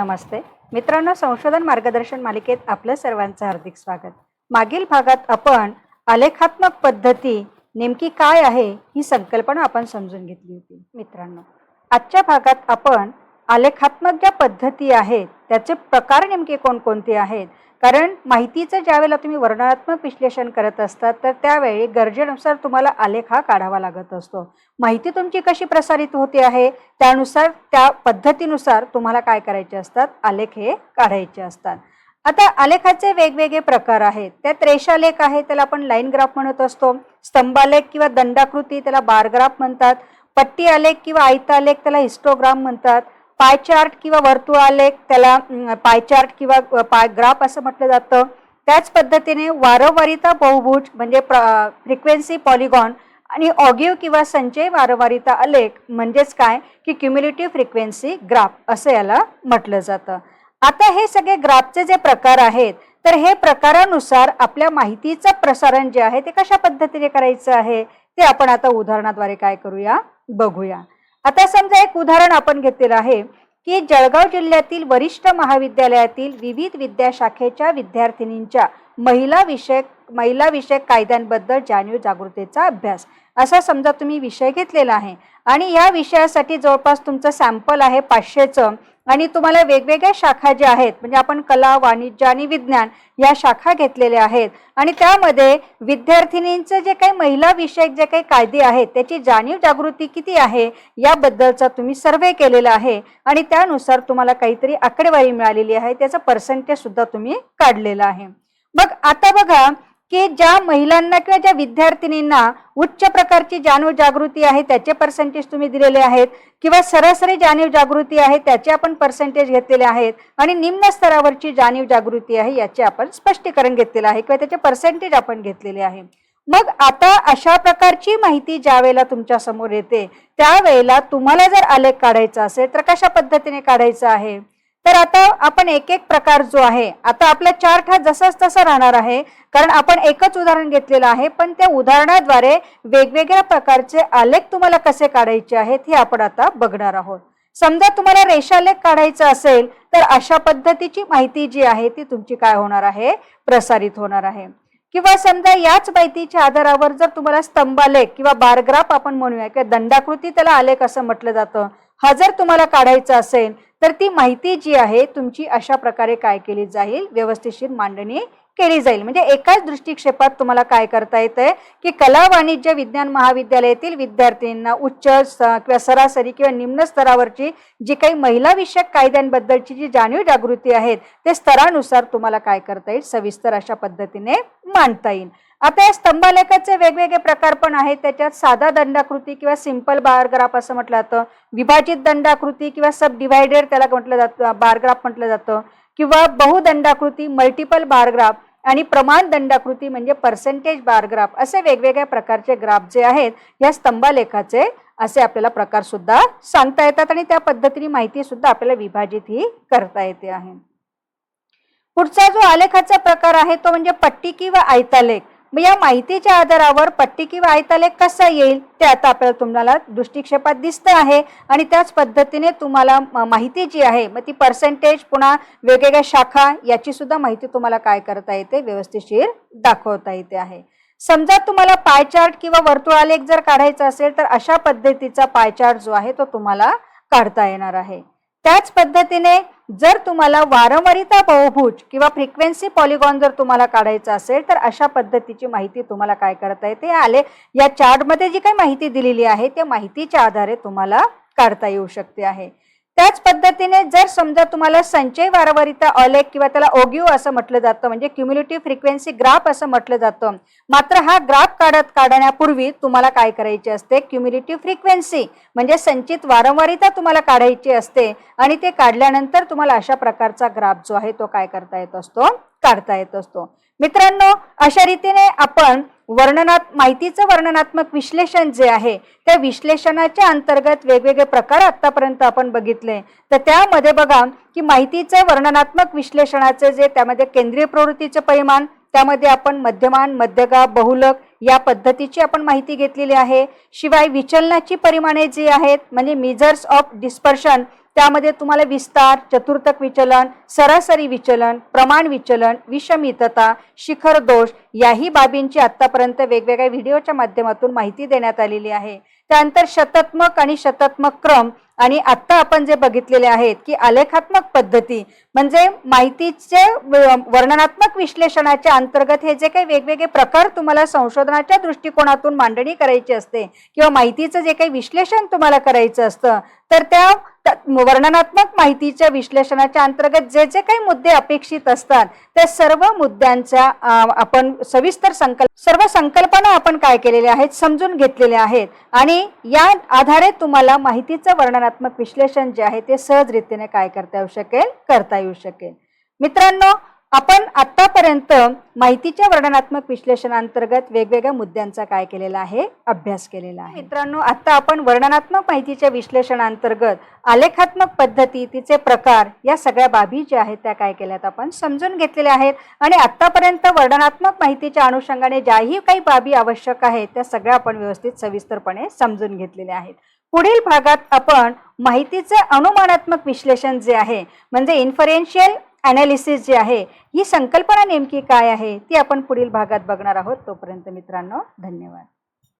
नमस्ते. मित्रांनो संशोधन मार्गदर्शन मालिकेत आपलं सर्वांचं हार्दिक स्वागत. मागील भागात आपण आलेखात्मक पद्धती नेमकी काय आहे ही संकल्पना आपण समजून घेतली होती मित्रांनो. आजच्या भागात आपण आलेखात्मक ज्या पद्धती आहेत त्याचे प्रकार नेमके कोणकोणते आहेत? कारण माहितीचं ज्यावेळेला तुम्ही वर्णनात्मक विश्लेषण करत असतात तर त्यावेळी गरजेनुसार तुम्हाला आलेख हा काढावा लागत असतो. माहिती तुमची कशी प्रसारित होते आहे? त्यानुसार त्या पद्धतीनुसार तुम्हाला काय करायचे असतात? आलेख हे काढायचे असतात. आता आलेखाचे वेगवेगळे प्रकार आहेत. त्यात रेषालेख आहे त्याला आपण लाईन ग्राफ म्हणत असतो. स्तंभालेख किंवा दंडाकृती त्याला बार ग्राफ म्हणतात. पट्टी आलेख किंवा आयतालेख त्याला हिस्टोग्राम म्हणतात. पाय चार्ट किंवा वर्तुळालेख त्याला पाय चार्ट किंवा पाय ग्राफ असं म्हटलं जातं. त्याच पद्धतीने वारंवारिता बहुभुज म्हणजे प्र फ्रिक्वेन्सी पॉलिगॉन आणि ऑगिव किंवा संचय वारंवारिता आलेख म्हणजेच काय? की क्युम्युलेटिव्ह फ्रिक्वेन्सी ग्राफ असं याला म्हटलं जातं. आता हे सगळे ग्राफचे जे प्रकार आहेत तर हे प्रकारानुसार आपल्या माहितीचं प्रसारण जे आहे ते कशा पद्धतीने करायचं आहे ते आपण आता उदाहरणाद्वारे काय करूया? बघूया. आता समजा एक उदाहरण आपण घेतलेलं आहे की जळगाव जिल्ह्यातील वरिष्ठ महाविद्यालयातील विविध विद्याशाखेच्या विद्यार्थिनींच्या महिला विषयक महिला विषयक कायद्यांबद्दल जाणीव जागृतीचा अभ्यास. असा समजा तुम्ही विषय घेतलेला आहे आणि या विषयासाठी जवळपास तुमचं सॅम्पल आहे पाचशेचं. आणि तुम्हाला वेगवेगळ्या शाखा ज्या आहेत म्हणजे आपण कला वाणिज्य आणि विज्ञान या शाखा घेतलेल्या आहेत. आणि त्यामध्ये विद्यार्थिनींचं जे काही महिला विषयक जे काही कायदे आहेत त्याची जाणीव जागृती किती आहे याबद्दलचा तुम्ही सर्वे केलेला आहे. आणि त्यानुसार तुम्हाला काहीतरी आकडेवारी मिळालेली आहे त्याचं पर्सेंटेज सुद्धा तुम्ही काढलेलं आहे. मग आता बघा की ज्या महिलांना किंवा ज्या विद्यार्थिनींना उच्च प्रकारची जाणीव जागृती आहे त्याचे पर्सेंटेज तुम्ही दिलेले आहेत किंवा सरासरी जाणीव जागृती आहे त्याचे आपण पर्सेंटेज घेतलेले आहेत आणि निम्न स्तरावरची जाणीव जागृती आहे याचे आपण स्पष्टीकरण घेतलेलं आहे किंवा त्याचे पर्सेंटेज आपण घेतलेले आहे. मग आता अशा प्रकारची माहिती ज्या वेळेला तुमच्यासमोर येते त्यावेळेला तुम्हाला जर आलेख काढायचा असेल तर कशा पद्धतीने काढायचा आहे? तर आता आपण एक एक प्रकार जो आहे आता आपला चार्ट हा जसाच तसा राहणार आहे कारण आपण एकच उदाहरण घेतलेलं आहे पण त्या उदाहरणाद्वारे वेगवेगळ्या प्रकारचे आलेख तुम्हाला कसे काढायचे आहेत हे आपण आता बघणार आहोत. समजा तुम्हाला रेषालेख काढायचा असेल तर अशा पद्धतीची माहिती जी आहे ती तुमची काय होणार आहे? प्रसारित होणार आहे. किंवा समजा याच माहितीच्या आधारावर जर तुम्हाला स्तंभालेख किंवा बारग्राफ आपण म्हणूया किंवा दंडाकृती त्याला आलेख असं म्हटलं जातं. हा जर तुम्हाला काढायचा असेल तर ती माहिती जी आहे तुमची अशा प्रकारे काय केली जाईल व्यवस्थितशीर मांडणी केली जाईल. म्हणजे एकाच दृष्टिक्षेपात तुम्हाला काय करता येतंय की कला वाणिज्य विज्ञान महाविद्यालयातील विद्यार्थ्यांना उच्च किंवा सरासरी किंवा निम्न स्तरावरची जी काही महिला विषयक कायद्यांबद्दलची जी जाणीव जागृती आहेत ते स्तरानुसार तुम्हाला काय करता येईल सविस्तर अशा पद्धतीने मांडता येईल. आता या स्तंभालेखाचे वेगवेगळे प्रकार पण आहेत. त्याच्यात साधा दंडाकृती किंवा सिंपल बारग्राफ असं म्हटलं जातं. विभाजित दंडाकृती किंवा सब डिवायडेड त्याला म्हटलं जातं बारग्राफ म्हटलं जातं. किंवा बहुदंडाकृती मल्टिपल बारग्राफ आणि प्रमाण दंडाकृती म्हणजे पर्सेंटेज बारग्राफ असे वेगवेगळ्या प्रकारचे ग्राफ जे आहेत या स्तंभालेखाचे असे आपल्याला प्रकार सुद्धा सांगता येतात आणि त्या पद्धतीने माहिती सुद्धा आपल्याला विभाजित ही करता येते आहे. पुढचा जो आलेखाचा प्रकार आहे तो म्हणजे पट्टी किंवा आयतालेख. मग या माहितीच्या आधारावर पट्टी किंवा आयतालेख कसा येईल ते आता आपल्याला तुम्हाला दृष्टिक्षेपात दिसतं आहे. आणि त्याच पद्धतीने तुम्हाला माहिती जी आहे मग ती पर्सेंटेज पुन्हा वेगवेगळ्या शाखा याची सुद्धा माहिती तुम्हाला काय करता येते व्यवस्थितशीर दाखवता येते आहे. समजा तुम्हाला पाय चार्ट किंवा वर्तुळालेख जर काढायचा असेल तर अशा पद्धतीचा पाय चार्ट जो आहे तो तुम्हाला काढता येणार आहे. त्याच पद्धतीने जर तुम्हाला वारंवारिता बहुभुज किंवा फ्रिक्वेन्सी पॉलिगॉन जर तुम्हाला काढायचा असेल तर अशा पद्धतीची माहिती तुम्हाला काय करता येते? आले. या चार्टमध्ये जी काही माहिती दिलेली आहे त्या माहितीच्या आधारे तुम्हाला काढता येऊ शकते आहे. त्याच पद्धतीने जर समजा तुम्हाला संचय वारंवारिता ऑलेक किंवा त्याला ओग्यू असं म्हटलं जातं म्हणजे क्युम्युलेटिव्ह फ्रिक्वेन्सी ग्राफ असं म्हटलं जातं मात्र हा ग्राफ काढत काढण्यापूर्वी तुम्हाला काय करायचे असते? क्युम्युलेटिव्ह फ्रिक्वेन्सी म्हणजे संचित वारंवारिता तुम्हाला काढायची असते आणि ते काढल्यानंतर तुम्हाला अशा प्रकारचा ग्राफ जो आहे तो काय करता येत असतो? काढता येत असतो. मित्रांनो अशा रीतीने आपण वर्णनात माहितीचं वर्णनात्मक विश्लेषण जे आहे त्या विश्लेषणाच्या अंतर्गत वेगवेगळे प्रकार आतापर्यंत आपण बघितले. तर त्यामध्ये बघा की माहितीचं वर्णनात्मक विश्लेषणाचे जे त्यामध्ये केंद्रीय प्रवृत्तीचं परिमाण त्यामध्ये आपण मध्यमान मध्यगा बहुलक या पद्धतीची आपण माहिती घेतलेली आहे. शिवाय विचलनाची परिमाणे जी आहेत म्हणजे मेजर्स ऑफ डिस्पर्शन त्यामध्ये तुम्हाला विस्तार चतुर्थक विचलन सरासरी विचलन प्रमाण विचलन विषमितता शिखर दोष याही बाबींची आत्तापर्यंत वेगवेगळ्या व्हिडिओच्या माध्यमातून माहिती देण्यात आलेली आहे. त्यानंतर शतात्मक आणि शतात्मक क्रम आणि आत्ता आपण जे बघितलेले आहेत की आलेखात्मक पद्धती म्हणजे माहितीचे व- वर्णनात्मक विश्लेषणाच्या अंतर्गत हे जे काही वेगवेगळे प्रकार तुम्हाला संशोधनाच्या दृष्टिकोनातून मांडणी करायची असते किंवा माहितीचं जे काही विश्लेषण तुम्हाला करायचं असतं तर त्या त्या वर्णनात्मक माहितीच्या विश्लेषणाच्या अंतर्गत जे जे काही मुद्दे अपेक्षित असतात त्या सर्व मुद्द्यांच्या आपण सविस्तर संकल्प सर्व संकल्पना आपण काय केलेल्या आहेत समजून घेतलेल्या आहेत. आणि या आधारे तुम्हाला माहितीचं वर्णनात्मक विश्लेषण जे आहे ते सहजरीतीने काय करता येऊ शकेल करता येऊ शकेल. मित्रांनो आपण आत्तापर्यंत माहितीच्या वर्णनात्मक विश्लेषणांतर्गत वेगवेगळ्या मुद्द्यांचा काय केलेला आहे अभ्यास केलेला आहे. मित्रांनो आत्ता आपण वर्णनात्मक माहितीच्या विश्लेषणांतर्गत आलेखात्मक पद्धती तिचे प्रकार या सगळ्या बाबी ज्या आहेत त्या काय केल्यात आपण समजून घेतलेल्या आहेत. आणि आत्तापर्यंत वर्णनात्मक माहितीच्या अनुषंगाने ज्याही काही बाबी आवश्यक आहेत त्या सगळ्या आपण व्यवस्थित सविस्तरपणे समजून घेतलेल्या आहेत. पुढील भागात आपण माहितीचे अनुमानात्मक विश्लेषण जे आहे म्हणजे इन्फरेन्शियल ॲनालिसिस जे आहे ही संकल्पना नेमकी काय आहे ती आपण पुढील भागात बघणार आहोत. तोपर्यंत मित्रांनो धन्यवाद.